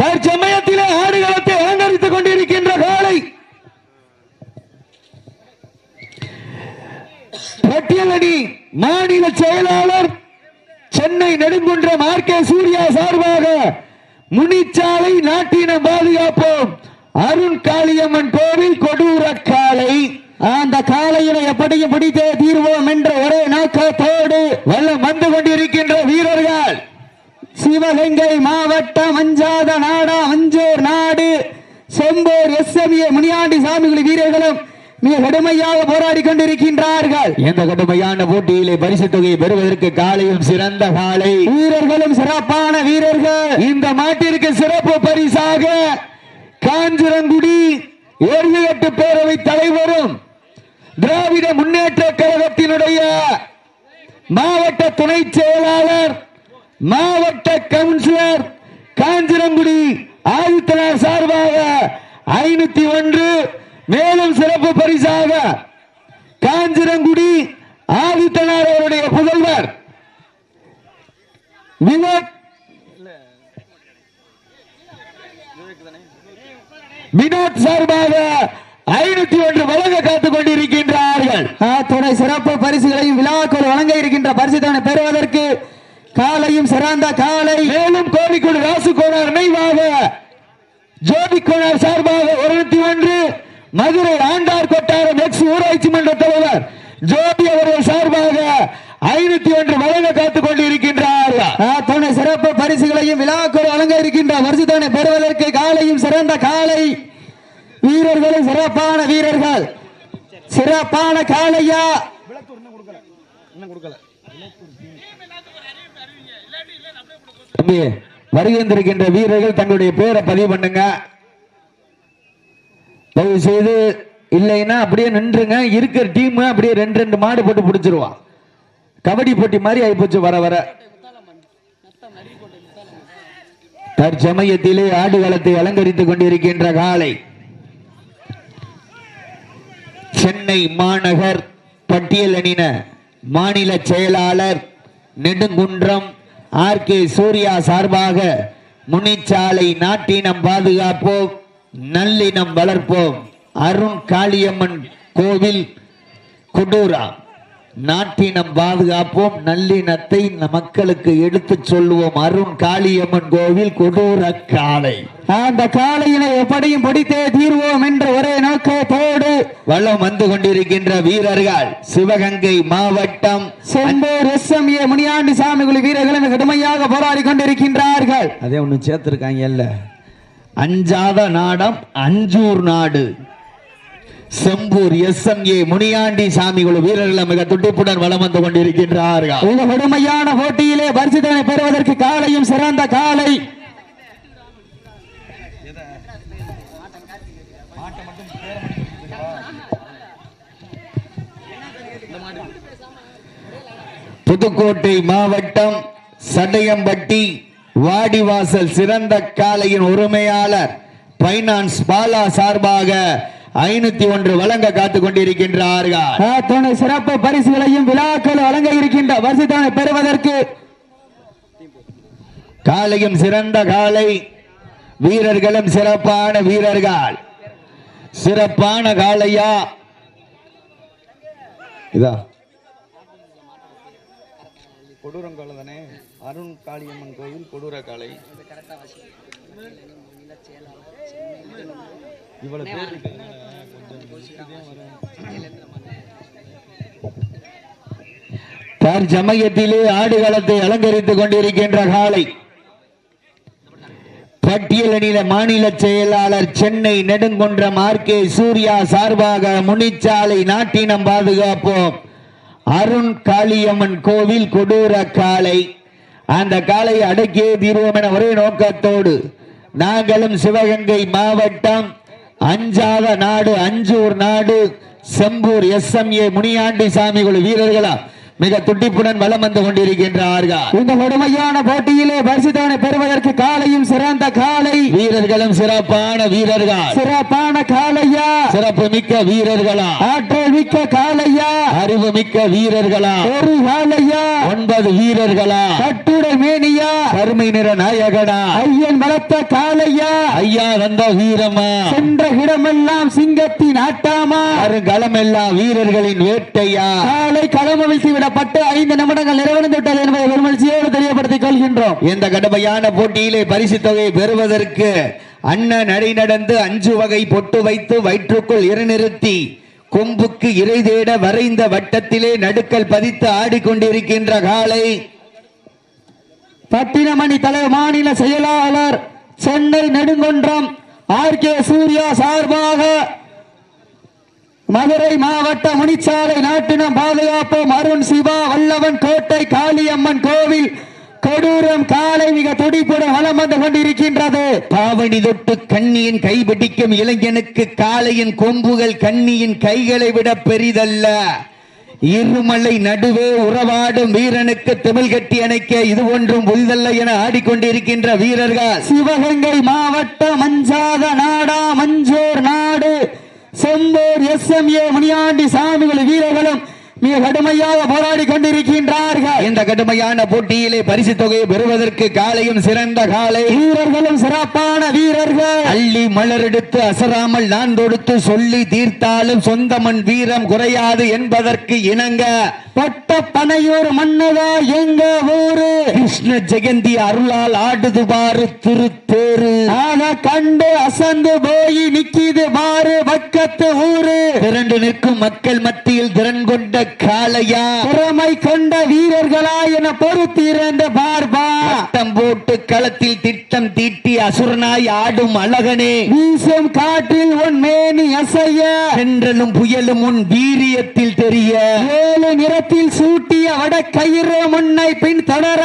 தற்சமயத்திலே ஆடுகளத்தை அலங்கரித்துக் கொண்டிருக்கின்ற காலை பட்டியலணி மாநில செயலாளர் சென்னை நெடுங்குன்றம் ஆர் கே சூர்யா சார்பாக முனிச்சாலை நாட்டினம் பாதுகாப்போம். அருண் காளியம்மன் கோவில் கொடூர காலை அந்த காலையினை எப்படியும் பிடித்தே தீர்வோம் என்ற ஒரே நோக்கத்தோடு வல்லம் வந்து கொண்டிருக்கின்ற வீரர்கள். சிவகங்கை மாவட்டம் அஞ்சாத நாடா அஞ்சூர் நாடு. செம்பூர் எஸ்எம்ஏ முனியாண்டி சாமிகள் வீரர்களும் மிக கடுமையாக போராடி கொண்டிருக்கின்றார்கள். இந்த கடுமையான போட்டியிலே பரிசு தொகையை பெறுவதற்கு காலையும் சிறந்த காலை. வீரர்களும் சிறப்பான வீரர்கள். இந்த மாட்டிற்கு சிறப்பு பரிசாக காஞ்சிரங்குடி எட்டு பேரவை தலைவரும் திராவிட முன்னேற்ற கழகத்தினுடைய மாவட்ட துணை செயலாளர் மாவட்ட கவுன்சிலர் காஞ்சிரங்குடி ஆதித்தனார் சார்பாக ஐநூத்தி ஒன்று. மேலும் சிறப்பு பரிசாக காஞ்சிரங்குடி ஆதித்தனார் அவருடைய புதல்வர் வினோத் வினோத் சார்பாக ஐநூத்தி ஒன்று வழங்க காத்துக் கொண்டிருக்கின்றார்கள். துணை சிறப்பு பரிசுகளையும் விழாக்கள் வழங்க இருக்கின்ற பரிசு தானே பெறுவதற்கு காலையும் சிறந்த காலை. மேலும் கோழிக்கோடு ராசு கோனார் நினைவாக ஜோதி கோனார் சார்பாக இருநூத்தி ஒன்று. மதுரை ஆண்டார் கொட்டாரம் எக்ஸ் ஊராட்சி மன்ற தலைவர் ஜோதி அவர்கள் சார்பாக ஐநூத்தி ஒன்று வழங்க காத்துக் கொண்டிருக்கின்றார்கள் துணை சிறப்பு பரிசுகளையும் விழாக்கள் வழங்க இருக்கின்ற தவணை பெறுவதற்கு காலையும் சிறந்த காலை. வீரர்களும் சிறப்பான வீரர்கள். சிறப்பான காளையா? தம்பி வருகின்றிருக்கின்ற வீரர்கள் தங்களுடைய பேரை பதிவு பண்ணுங்க. தயவு செய்து இல்லைன்னா அப்படியே நின்றுங்க. இருக்கிற டீம் அப்படியே ரெண்டு ரெண்டு மாடு போட்டு பிடிச்சிருவான் கபடி போட்டி மாதிரி ஆயிப்போச்சு வர வர. தற்சமயத்திலே ஆடுகளத்தை அலங்கரித்துக் கொண்டிருக்கின்ற காலை. சென்னை மாநகர் பட்டியல் அணின மாநில செயலாளர் நெடுங்குன்றம் ஆர் கே சூர்யா சார்பாக முனிச்சாலை நாட்டினம் பாதுகாப்போம் நல்லினம் வளர்ப்போம். அருண் காளியம்மன் கோவில் குடூரா. நாட்டினம் பாதுகாப்போம் நல்லினத்தை மக்களுக்கு எடுத்துச் சொல்லுவோம். அருண் காளியம்மன் கோவில் கொடூர காளை. அந்த காளையினை எப்படியும் பிடித்தே தீர்வோம் என்ற ஒரே நோக்கத்தோடு வள்ளம் வந்து கொண்டிருக்கின்ற வீரர்கள் சிவகங்கை மாவட்டம் செம்பூர் எஸ்எம்ஏ முனியாண்டி சாமிகுழி வீரர்களும் கடுமையாக போராடி கொண்டிருக்கின்றார்கள். அதே ஒண்ணு சேர்த்திருக்காங்க அஞ்சாத நாடம் அஞ்சூர் நாடு. செம்பூர் எஸ்எம்ஏ முனியாண்டி சாமிகுழு வீரர்கள் மிக துடிப்புடன் வலம் வந்து கொண்டிருக்கின்றார்கள். இந்த கடுமையான போட்டியிலே பரிசுதனை பெறுவதற்கு காலையும் சிறந்த காலை. புதுக்கோட்டை மாவட்டம் சடையம்பட்டி வாடிவாசல் சிறந்த காலையின் உரிமையாளர் பைனான்ஸ் பாலா சார்பாக ஐநூத்தி ஒன்று வழங்க காத்துக் கொண்டிருக்கின்றார்கள் துணை சிறப்பு பரிசுகளையும் விழாக்கள் வழங்க இருக்கின்ற வசதியை பெறுவதற்கு காலையும் சிறந்த காலை வீரர்களும் சிறப்பான வீரர்கள். சிறப்பான காளையா இதா. கொடூரங்காலை தானே அருண் காளியம்மன் கோவில் கொடூர காலை இவ்வளவு தற்சமயத்திலே ஆடுகளத்தை அலங்கரித்துக் கொண்டிருக்கின்ற காலை. பட்டியல் அணியில மாநில செயலாளர் சென்னை நெடுங்குன்றம் ஆர்கே சூர்யா சார்பாக முனிச்சாலை நாட்டினம் பாதுகாப்போம். அருண் காளியம்மன் கோவில் கொடூர காலை. அந்த காலை அடக்கியே தீர்வோம் என ஒரே நோக்கத்தோடு நாங்களும் சிவகங்கை மாவட்டம் அஞ்சாத நாடு அஞ்சூர் நாடு செம்பூர் எஸ் எம்ஏ முனியாண்டி சாமிகள் வீரர்களா? மிக துட்டிப்புடன் வலம் வந்து கொண்டிருக்கின்றார்கள் இந்த கொடுமையான போட்டியிலே பரிசுத்தவனை பெறுவதற்கு காலையும் சிறந்த காலை. வீரர்களும் சிறப்பான வீரர்கள். சிறப்பான காலையா? சிறப்பு மிக்க வீரர்களா? ஆற்றல் மிக்க காலையா? அறிவு மிக்க வீரர்களா? ஒரு காலையா? ஒன்பது வீரர்களா? கட்டுடை மேனியா? கருமை நிற நாயகனா? ஐயன் வளர்த்த காலையா? ஐயா வந்த வீரமா? சென்ற இடமெல்லாம் சிங்கத்தின் ஆட்டாமா? களமெல்லாம் வீரர்களின் வேட்டையா? காலை களமவிழ்த்து விடப்பட்டு ஐந்து நிமிடங்கள் நிறைவடைந்து விட்டது என்பதை பெருமகிழ்ச்சியோடு தெரியப்படுத்திக் கொள்கின்றோம். இந்த கடுமையான போட்டியிலே பரிசு தொகை பெறுவதற்கு அண்ணன் நடை நடந்து அஞ்சு வகை பொட்டு வைத்து வயிற்றுக்குள் இருநிறுத்தி கொம்புக்கு இறை தேட வரைந்த வட்டத்திலே நடுக்கல் பதித்து ஆடிக்கொண்டிருக்கின்ற காலை பட்டினமணி தலைவர் மாநில செயலாளர் சென்னை நெடுங்கொன்றம் ஆர் கே சூர்யா சார்பாக மதுரை மாவட்ட முனிச்சாலை நாட்டினம் பாதுகாப்போம் அருண் சிவா வல்லவன் கோட்டை காளியம்மன் கோவில். கொடூரம் காலை மிக துடிப்புடன் வலம் வந்து கொண்டிருக்கின்றது. பாவணி தொட்டு கண்ணியின் கைபிடிக்கும் இளைஞனுக்கு காளையின் கொம்புகள் கண்ணியின் கைகளை விட பெரிதல்ல. இருமலை நடுவே உறவாடும் வீரனுக்கு திமிழ் கட்டி அணைக்க இது ஒன்றும் புதிதல்ல என ஆடிக்கொண்டிருக்கின்ற வீரர்கள். சிவகங்கை மாவட்டம் மஞ்சாத நாடா மஞ்சோர் நாடு. Sembur S M A Muniyandi சாமிகள் வீரர்களும் மிக கடுமையாக போராடி கொண்டிருக்கின்றார்கள். இந்த கடுமையான போட்டியிலே பரிசு தொகையை பெறுவதற்கு காலையும் சிறந்த காலை. வீரர்களும் சிறப்பான வீரர்கள். அள்ளி மலரெடுத்து அசராமல் நான் தொடுத்து சொல்லி தீர்த்தாலும் சொந்தமன் வீரம் குறையாது என்பதற்கு இணங்க. பட்ட பனையூர் மன்னதா எங்க ஊரு? கிருஷ்ண ஜெயந்தி அருளால் ஆடுது பாரு திருத்தேரு. அத கண்டு அசந்து போய் நிக்கிது பாரு பக்கத்து ஊரு. திரண்டு நிற்கும் மக்கள் மத்தியில் திறன் கொண்ட காளையா திறமை கொண்ட வீரர்களா என பொறுத்திருந்த பார்பா. வட்டம் போட்டு களத்தில் திட்டம் தீட்டி அசுரனாய் ஆடும் அழகனே. வீசும் காற்றில் உன் மேனி அசைய. சென்றலும் புயலும் உன் வீரியத்தில் தெரிய. ஏழு நிறத்தில் சூட்டிய வட கயிறு முன்னை பின் தொடர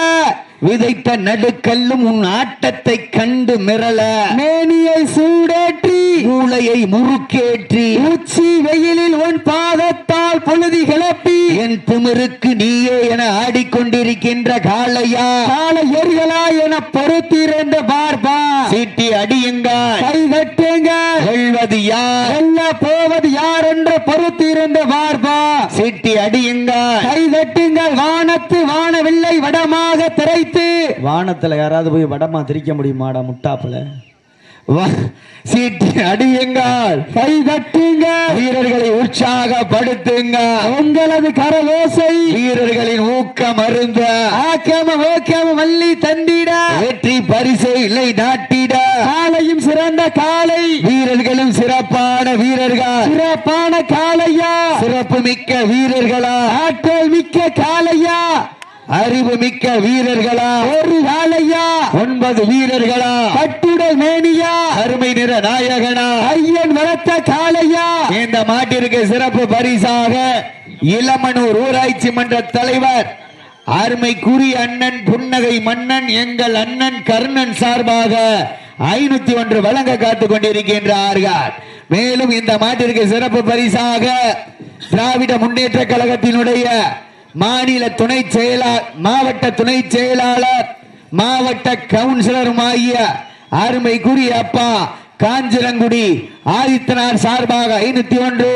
விதைத்த நடுக்கல்லும் உன் ஆட்டத்தை கண்டு மிரள. மேனியை சூடேற்றி. மூளையை முறுக்கேற்றி. உச்சி வெயிலில் உன் பாதத்தால் பொழுதி கிளப்பி. என் திமிருக்கு நீயே என ஆடிக்கொண்டிருக்கின்ற காளையா. கால எரிகளா என பொறுத்திருந்த பார்பா சீட்டி அடியுங்கள் கை கட்டுங்க வெல்வது யார்? வெல்ல போவது யார் என்று பொறுத்திருந்த பார்பா சீட்டி அடியுங்கள் கை தட்டுங்கள் வானத்து வானவில்லை வடமாக திரைத்து வானத்துல யாராவது போய் வடமா திரிக்க முடியுமாடா முட்டாப்புல? சீட்டி அடியுங்கள். கை தட்டுங்க. வீரர்களை உற்சாகப்படுத்துங்க. உங்களது கரவோசை வீரர்களின் ஊக்கம் அருந்த. ஆக்கம ஓக்கம மல்லி தந்திட. வெற்றி பரிசை இல்லை நாட்டிட. காலையும் சிறந்த காலை வீரர்களும் சிறப்பான வீரர்கள். சிறப்பான காளையா. சிறப்பு மிக்க வீரர்களா. ஆற்றல் மிக்க காளையா. அறிவு மிக்க வீரர்களா? ஒரு காளையா ஒன்பது வீரர்களா? கட்டுடல் மேனியா? அருமை நிற நாயகனா? ஐயன் வளர்த்த காளையா? இந்த மாட்டிற்கு சிறப்பு பரிசாக இளமனூர் ஊராட்சி மன்ற தலைவர் அருமைக்குரிய அண்ணன் புன்னகை மன்னன் எங்கள் அண்ணன் கர்ணன் சார்பாக ஐநூத்தி ஒன்று வழங்க காத்துக் கொண்டிருக்கின்றார்கள். மேலும் இந்த மாட்டிற்கு சிறப்பு பரிசாக திராவிட முன்னேற்ற கழகத்தினுடைய மாநில துணை செயலாளர் மாவட்ட துணை செயலாளர் மாவட்ட கவுன்சிலருமாகிய அருமைக்குரிய அப்பா காஞ்சிரங்குடி ஆதித்தனார் சார்பாக ஐநூத்தி ஒன்று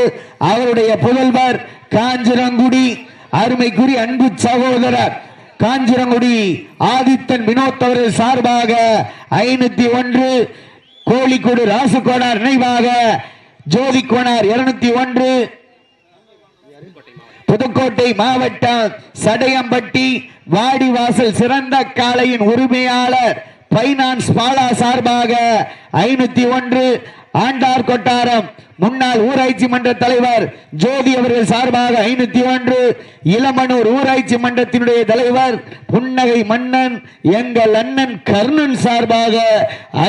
அவருடைய புதல்வர் காஞ்சிரங்குடி அருமைக்குரிய அன்பு சகோதரர் காஞ்சிரங்குடி ஆதித்தன் வினோத் அவர்கள் சார்பாக ஐநூத்தி ஒன்று கோழிக்கோடு ராசுகோனார் நினைவாக ஜோதி கோனார் இருநூத்தி ஒன்று புதுக்கோட்டை மாவட்டம் சடையம்பட்டி வாடிவாசல் சிறந்த காளையின் உரிமையாளர் பைனான்ஸ் பாலா சார்பாக ஐநூத்தி ஒன்று ஆண்டார் கொட்டாரம். முன்னாள் ஊராட்சி மன்ற தலைவர் ஜோதி அவர்கள் சார்பாக ஐநூத்தி ஒன்று. இளமனூர் ஊராட்சி மன்றத்தினுடைய தலைவர் புன்னகை மன்னன் எங்கள் அண்ணன் கர்ணன் சார்பாக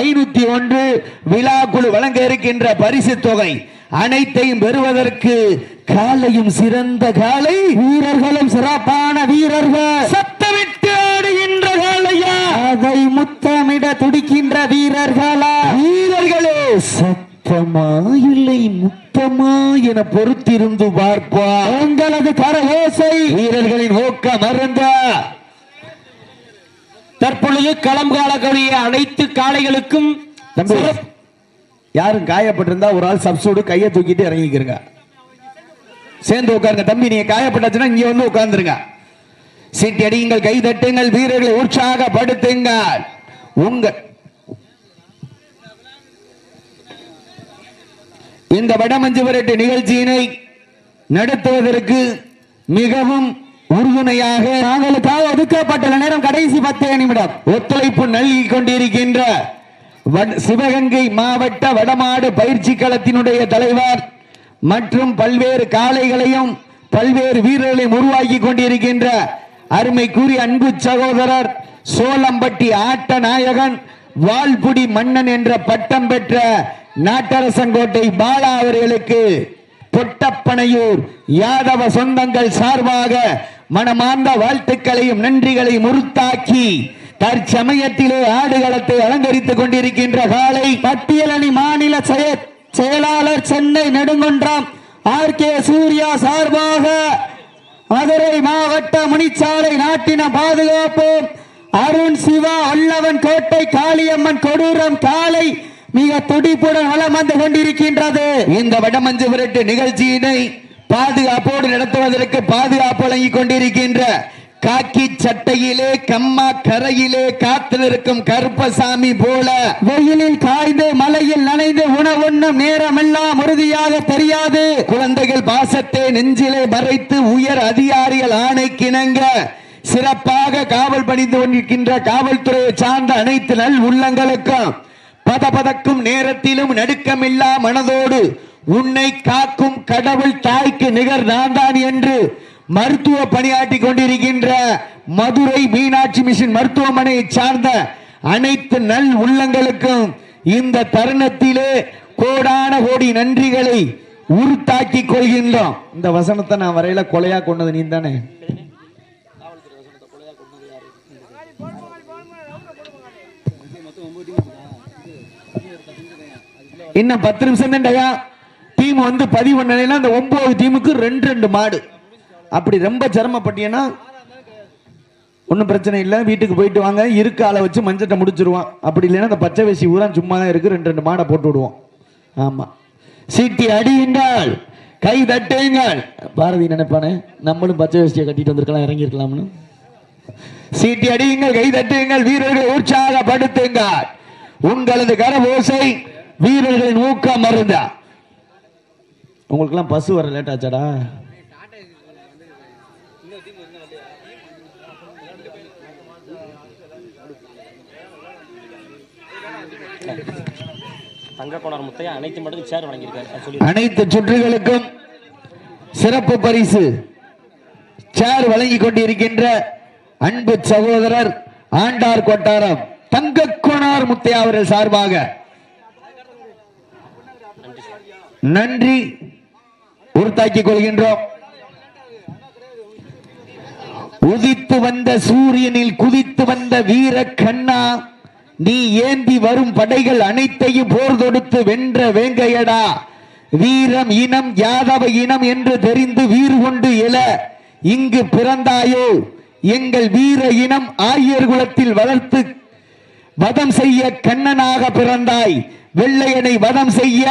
ஐநூத்தி ஒன்று. விழா குழு வழங்க இருக்கின்ற பரிசு தொகை அனைத்தையும் பெறுவதற்கு காலையும் சிறந்த காலை. வீரர்களும் சிறப்பான வீரர்கள். சத்தமிட்டு ஆடுகின்ற காலையா அதை முத்தமிட துடிக்கின்ற வீரர்களா. அற்பமா இல்லை முத்தமா என பொறுத்திருந்து பார்ப்பா. உங்களது கரகோசை வீரர்களின் ஊக்க மருந்த தற்பொழுது களம் காலக்கூடிய அனைத்து காளைகளுக்கும் யாரும் காயப்பட்டிருந்தா ஒரு ஆள் சப்சூடு கையை தூக்கிட்டு இறங்கிக்கிறங்க சேர்ந்து உட்காருங்க. தம்பி நீங்க காயப்பட்டாச்சுன்னா இங்க வந்து உட்கார்ந்துருங்க. சீட்டி அடியுங்கள் கை தட்டுங்கள் வீரர்களை உற்சாகப்படுத்துங்கள். உங்க இந்த வடமஞ்சு விரட்டு நிகழ்ச்சியினை நடத்துவதற்கு மிகவும் உறுதுணையாக தாங்களுக்காக ஒதுக்கப்பட்டுள்ள நேரம் கடைசி பத்து நிமிடம். ஒத்துழைப்பு நல்கி கொண்டிருக்கின்ற சிவகங்கை மாவட்ட வடமாடு பயிற்சி களத்தினுடைய தலைவர் மற்றும் பல்வேறு காளைகளையும் பல்வேறு வீரர்களையும் உருவாக்கி கொண்டிருக்கின்ற அருமைக்குரிய அன்பு சகோதரர் சோளம்பட்டி ஆட்ட நாயகன் வால்புடி மன்னன் என்ற பட்டம் பெற்ற நாட்டரசங்கோட்டை பாலா அவர்களுக்கு பொட்டப்பனையூர் யாதவ சொந்தங்கள் சார்பாக மனமார்ந்த வாழ்த்துக்களையும் நன்றிகளையும் முறுத்தாக்கி தற்சமயத்திலே ஆடுகளத்தை அலங்கரித்துக் கொண்டிருக்கின்ற காலை பட்டியலணி மாநில செயலாளர் சென்னை நெடுங்குன்றம் ஆர் கே சூர்யா சார்பாக மதுரை மாவட்ட முனிச்சாலை நாட்டின பாதுகாப்பு. அருண் சிவா அல்லவன் கோட்டை காளியம்மன் கொடூரம் காலை மிக துடிப்புடன் வலம் வந்து கொண்டிருக்கின்றது. இந்த வடமஞ்சு விரட்டு நிகழ்ச்சியினை பாதுகாப்போடு நடத்துவதற்கு பாதுகாப்பு வழங்கிக் கொண்டிருக்கின்ற காக்கி சட்டையிலே கம்மா கரையிலே காத்து நிற்கும் கருப்பசாமி போல வெயிலில் காய்ந்து மலையில் நனைந்து உணவுண்ணும் நேரமெல்லாம் உறுதியாக தெரியாது. குழந்தைகள் பாசத்தை நெஞ்சிலே மறைத்து உயர் அதிகாரிகள் ஆணை கிணங்க சிறப்பாக காவல் பணிந்து கொண்டிருக்கின்ற காவல்துறையை சார்ந்த அனைத்து நல் உள்ளங்களுக்கும் பதபதக்கும் நேரத்திலும் நடுக்கமில்லா மனதோடு உன்னை காக்கும் கடவுள் தாய்க்கு நிகர் நான்தான் என்று மருத்துவ பணியாற்றி கொண்டிருக்கின்ற மதுரை மீனாட்சி மிஷன் மருத்துவமனையை சார்ந்த அனைத்து நல் உள்ளங்களுக்கும் இந்த தருணத்திலே கோடான கோடி நன்றிகளை உருத்தாக்கி கொள்கின்றோம். இந்த வசனத்தை நான் வரையில கொலையா கொண்டது நீ தானே இன்னும் பத்து நிமிஷம் தான்டையா டீம் வந்து பதிவு பண்ணலைன்னா அந்த ஒன்பது டீமுக்கு ரெண்டு ரெண்டு மாடு. அப்படி ரொம்ப சிரமப்பட்டீங்கன்னா ஒன்றும் பிரச்சனை இல்லை. வீட்டுக்கு போயிட்டு வாங்க. இருக்க ஆளை வச்சு மஞ்சட்டை முடிச்சிருவான் அப்படி இல்லைன்னா அந்த பச்சை வேசி ஊரா சும்மா தான் இருக்கு. ரெண்டு ரெண்டு மாடை போட்டு விடுவோம். ஆமா. சீட்டி அடியுங்கள். கை தட்டுங்கள். பாரதி நினைப்பானே நம்மளும் பச்சை வேசியை கட்டிட்டு வந்திருக்கலாம் இறங்கியிருக்கலாம்னு. சீட்டி அடியுங்கள் கை தட்டுங்கள் வீரர்களை உற்சாகப்படுத்துங்கள். உங்களது கரவோசை வீரர்களின் ஊக்கம் மருந்தா உங்களுக்கெல்லாம் பஸ் வர லேட் ஆச்சாடா? தங்க அனைத்து சுற்றுகளுக்கும் சிறப்பு பரிசு. சேர் வழங்கி கொண்டிருக்கின்ற அன்பு சகோதரர் ஆண்டார் கொட்டாரம். மன்னார் முத்தையா அவர்கள் சார்பாக. நன்றி உறுத்தாக்கிக் கொள்கின்றோம். உதித்து வந்த சூரியனில் குதித்து வந்த வீர கண்ணா நீ ஏந்தி வரும் படைகள் அனைத்தையும் போர் தொடுத்து வென்ற வேங்கையடா. வீரம் இனம் யாதவ இனம் என்று தெரிந்து வீர் கொண்டு எழ இங்கு பிறந்தாயோ? எங்கள் வீர இனம் ஆரியர் குலத்தில் வளர்த்து வதம் செய்ய கண்ணனாக பிறந்தாய். வெள்ளையனை வதம் செய்ய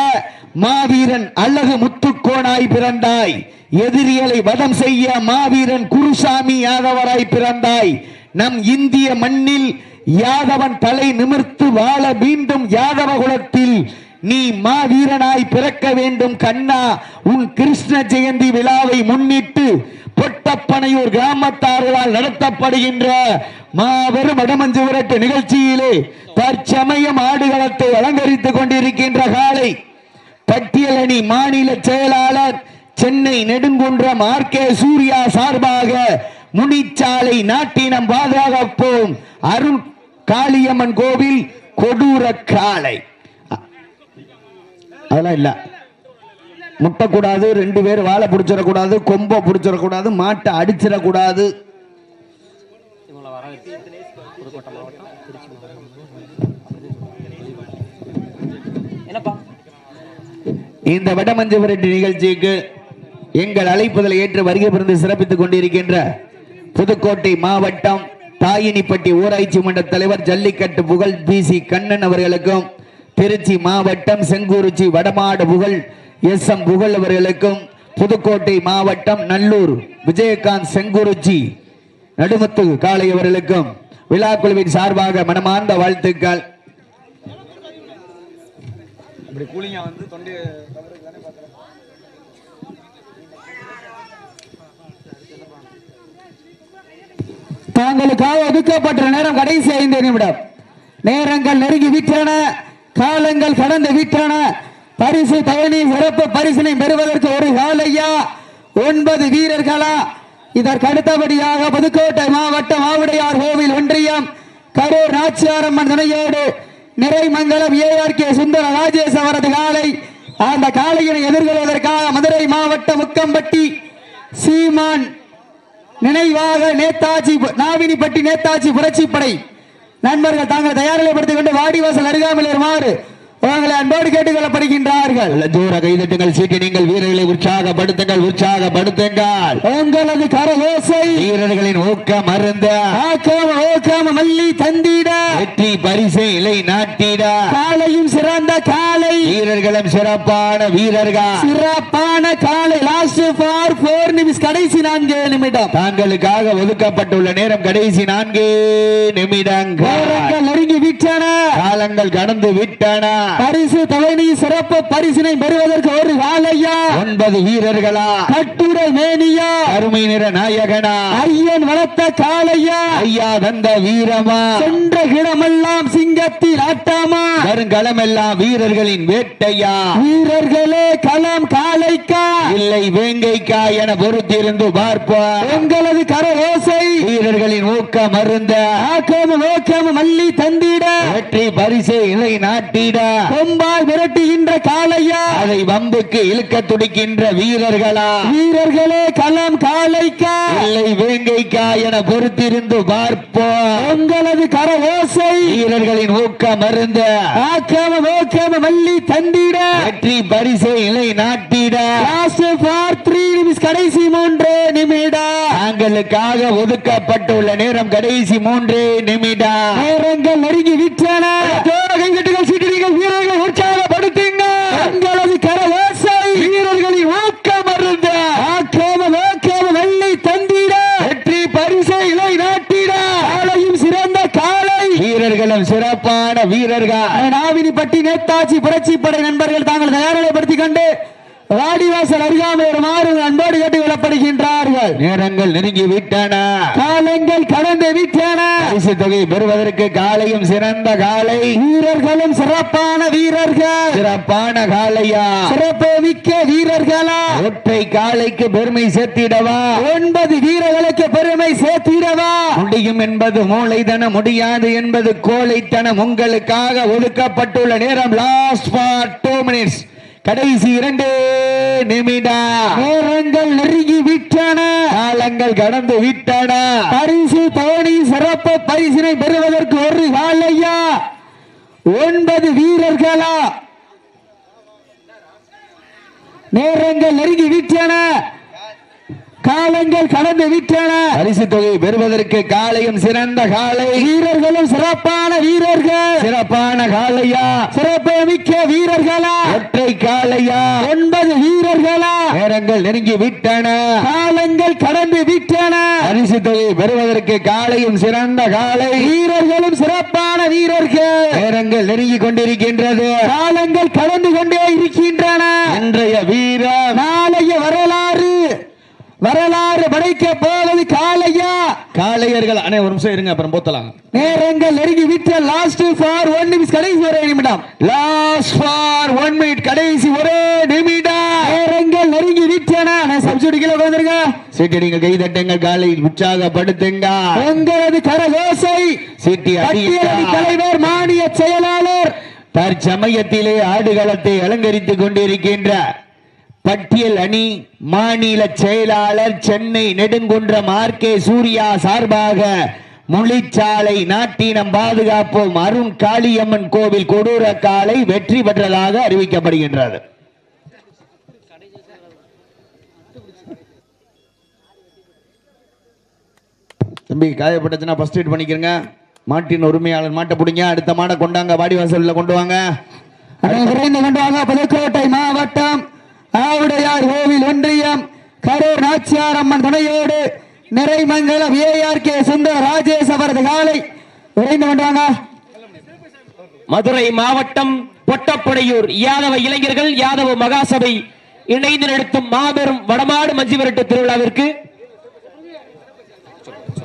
மாவீரன் அழகு முத்துக்கோனாய் பிறந்தாய். எதிரிகளை வதம் செய்ய மாவீரன் குருசாமி யாதவராய் பிறந்தாய். நம் இந்திய மண்ணில் யாதவன் தலை நிமிர்த்து வாழ மீண்டும் யாதவ குலத்தில் நீ மாவீரனாய் பிறக்க வேண்டும் கண்ணா. உன் கிருஷ்ண ஜெயந்தி விழாவை முன்னிட்டு பொட்டப்பனையூர் கிராமத்தார்களால் நடத்தப்படுகின்ற மாபெரும் வடமஞ்சு விரட்டு நிகழ்ச்சியிலே தற்சமயம் ஆடுகளத்தை அலங்கரித்துக் கொண்டிருக்கின்ற காலை பட்டியலணி மாநில செயலாளர் சென்னை நெடுங்குன்றம் ஆர் கே சூர்யா சார்பாக முனிச்சாலை நாட்டினம் பாதுகாப்போம் அருண் காளியம்மன் கோவில் கொடூர காலை அதெல்லாம் இல்ல. முட்டக்கூடாது ரெண்டு பேர் வாழை பிடிச்சிடக்கூடாது கொம்பை பிடிச்சிடக்கூடாது மாட்டை அடிச்சிடக்கூடாது இவங்களை வரவேற்று புதுக்கோட்டை மாவட்டம் திருச்சி மாவட்டம் என்னப்பா இந்த வடமஞ்சு விரட்டு நிகழ்ச்சிக்கு எங்கள் அழைப்புதலை ஏற்று வருகை பிறந்து சிறப்பித்துக் கொண்டிருக்கின்ற புதுக்கோட்டை மாவட்டம் தாயினிப்பட்டி ஊராட்சி மன்ற தலைவர் ஜல்லிக்கட்டு புகழ் பி சி கண்ணன் அவர்களுக்கும் திருச்சி மாவட்டம் செங்குறிச்சி வடமாடு புகழ் எஸ் எம் புகழ் அவர்களுக்கும் புதுக்கோட்டை மாவட்டம் நல்லூர் விஜயகாந்த் செங்குறிச்சி நடுமுத்து காளை அவர்களுக்கும் விழா குழுவின் சார்பாக மனமார்ந்த வாழ்த்துக்கள். இப்படி கூலிங்க வந்து தொண்டை தவறுக்கு பார்க்குறேன். தாங்களுக்காக ஒதுக்கப்பட்ட நேரம் கடைசி ஐந்து நிமிடம். நேரங்கள் நெருங்கி விற்றன காலங்கள் கடந்து விற்றன. பரிசு பயணி சிறப்பு பரிசினை பெறுவதற்கு ஒரு காலையா? ஒன்பது வீரர்களா? இதற்கு அடுத்தபடியாக புதுக்கோட்டை மாவட்டம் ஆவுடையார் கோவில் ஒன்றியம் கரூர் நாச்சியாரம்மன் துணையோடு நிறைமங்கலம் ஏஆர் கே சுந்தர ராஜேஷ் அவரது காலை அந்த காலையினை எதிர்கொள்வதற்காக மதுரை மாவட்டம் முக்கம்பட்டி சீமான் நினைவாக நேதாஜி நாவினிப்பட்டி நேதாஜி புரட்சிப்படை. நண்பர்கள் தாங்கள் தயாரிலைப்படுத்திக் கொண்டு வாடிவாசல் அருகாமையில் வருமாறு உங்களை அன்போடு கேட்டுக்கொள்ளப்படுகின்றார்கள். தூர கைதட்டுங்கள் சீட்டி நீங்கள் வீரர்களை உற்சாகப்படுத்துங்கள் உற்சாகப்படுத்துங்கள். உங்களது கரகோசை வீரர்களின் ஊக்கம் அருந்த. ஆக்காம ஓக்காம மல்லி தந்திட. வெற்றி பரிசை இலை நாட்டிட. காலையும் சிறந்த காலை. வீரர்களும் சிறப்பான வீரர்கள். சிறப்பான காலை. லாஸ்ட் ஃபார் போர் நிமிஷம் கடைசி நான்கு நிமிடம். தாங்களுக்காக ஒதுக்கப்பட்டுள்ள நேரம் கடைசி நான்கு நிமிடங்கள். நெருங்கி விட்டன. காலங்கள் கடந்து விட்டன. பரிசு தலைமை சிறப்பு பரிசினை பெறுவதற்கு ஒரு காலையா ஒன்பது வீரர்களா? கட்டுரை மேனியா. கருமை நிற நாயகனா? ஐயன் வளர்த்த காளையா ஐயா. தந்த வீரமா? சென்ற இடமெல்லாம் சிங்கத்தின் ஆட்டாமா? வருங்களமெல்லாம் வீரர்களின் வேட்டையா? வீரர்களே களம் காளைக்கா இல்லை வேங்கைக்கா என பொறுத்திருந்து பார்ப்போம். உங்களது கரவோசை வீரர்களின் ஊக்கம் அருந்த. ஆக்காம ஓக்காம மல்லி தந்திட. வெற்றி பரிசை இலை நாட்டிட. கொம்பால் விரட்டுகின்ற காளையா? அதை வம்புக்கு இழுக்க துடிக்கின்ற வீரர்களா? வீரர்களே களம் காளைக்கா? இல்லை வேங்கைக்கா என பொறுத்திருந்து பார்ப்போம். உங்களது கரவோசை வீரர்களின் ஊக்கம் அருந்த. ஆக்காம ஓக்காம மல்லி தந்திட. வெற்றி பரிசை இலை நாட்டிட. கடைசி மூன்று நிமிடம் தாங்களுக்காக ஒதுக்கப்பட்டுள்ள நேரம் கடைசி மூன்று நிமிடம் நேரங்கள் நெருங்கி விட்டன. கைகட்டுகள் சீட்டுகள் வீரர்களை உற்சாகப்படுத்துங்க உங்களது கரவாசை வீரர்களின் ஊக்கம் அருந்த ஆக்காம ஓக்காம மல்லி தந்திட வெற்றி பரிசை இலை நாட்டிட காலையும் சிறந்த காலை வீரர்களும் சிறப்பான வீரர்கள். நாவினிப்பட்டி நேதாஜி புரட்சி படை நண்பர்கள் தாங்கள் தயார்நிலைப்படுத்திக் கொண்டு வாடிவாசல் அருகாமை வருமாறு அன்போடு கேட்டுக் கொள்ளப்படுகின்றார்கள் நேரங்கள் நெருங்கி விட்டன காலங்கள் கடந்து விட்டன. பரிசு தொகை பெறுவதற்கு காலையும் சிறந்த காலை. வீரர்களும் சிறப்பான வீரர்கள். சிறப்பான காலையா? சிறப்பு மிக்க வீரர்களா? ஒற்றை காலைக்கு பெருமை சேர்த்திடவா? ஒன்பது வீரர்களுக்கு பெருமை சேர்த்திடவா? முடியும் என்பது மூளைதனம் முடியாது என்பது கோழைத்தனம். உங்களுக்காக ஒதுக்கப்பட்டுள்ள நேரம் லாஸ்ட் ஃபார் டூ மினிட்ஸ் கடைசி இரண்டு நிமிடம் நேரங்கள் நெருங்கி விட்டன. காலங்கள் கடந்து விட்டன. பரிசு தோணி சிறப்பு பரிசினை பெறுவதற்கு ஒரு காலையா? ஒன்பது வீரர்களா? நேரங்கள் நெருங்கி விட்டன. காலங்கள் கடந்து விட்டன. பரிசு தொகை பெறுவதற்கு காலையும் சிறந்த காலை. வீரர்களும் சிறப்பான வீரர்கள். சிறப்பான காலையா? சிறப்பு மிக்க வீரர்களா? ஒற்றை காலையா? ஒன்பது வீரர்களா? நேரங்கள் நெருங்கி விட்டன. காலங்கள் கடந்து விட்டன. பரிசு தொகை பெறுவதற்கு காலையும் சிறந்த காலை. வீரர்களும் சிறப்பான வீரர்கள். நேரங்கள் நெருங்கி கொண்டிருக்கின்றது. காலங்கள் கடந்து கொண்டே இருக்கின்றன. இன்றைய வீரம். நாளைய வரலாறு. வரலாறு படைக்க போவது காலையா காளையர்கள் அண்ணே ஒரு நிமிஷம் இருங்க அப்புறம் போத்தலாம். நேரங்கள் நெருங்கி விட்ட லாஸ்ட் ஃபார் ஒன் நிமிஷம் கடைசி ஒரே நிமிடம். லாஸ்ட் ஃபார் ஒன் மினிட் கடைசி ஒரே நிமிடம். நேரங்கள் நெருங்கி விட்டன சப்சிடி கீழே உட்காந்துருங்க சீட்டி நீங்கள் கை தட்டுங்கள் காலை உற்சாகப்படுத்துங்க. உங்களது கரகோசை சீட்டி தலைவர் மானிய செயலாளர். தற்சமயத்திலே ஆடுகளத்தை அலங்கரித்துக் கொண்டிருக்கின்ற பட்டியல் அணி மாநில செயலாளர் சென்னை நெடுங்குன்றம் ஆர்கே சூர்யா சார்பாக மொழிச்சாலை நாட்டினம் பாதுகாப்போம். அருண் காளியம்மன் கோவில் கொடூர காலை வெற்றி பெற்றதாக அறிவிக்கப்படுகின்றது. தம்பி காயப்பட்டதுன்னா ஃபர்ஸ்ட் எய்ட் பண்ணிக்கிறங்க. மாட்டின் உரிமையாளர் மாட்டை பிடிங்க. அடுத்த மாடை கொண்டாங்க. வாடிவாசலில் கொண்டு வாங்க. கொண்டு வாங்க. பதக்கோட்டை மா ஆவுடையார் கோவில் ஒன்றியம் கரூர் நாச்சியார் அம்மன் துணையோடு நிறைமங்கலம் ஏஆர் கே சுந்தர ராஜேஷ் அவரது காலை விரைந்து கொண்டாங்க. மதுரை மாவட்டம் பொட்டப்புடையூர் யாதவ இளைஞர்கள் யாதவ மகாசபை இணைந்து நடத்தும் மாபெரும் வடமாடு மஞ்சி விரட்டு திருவிழாவிற்கு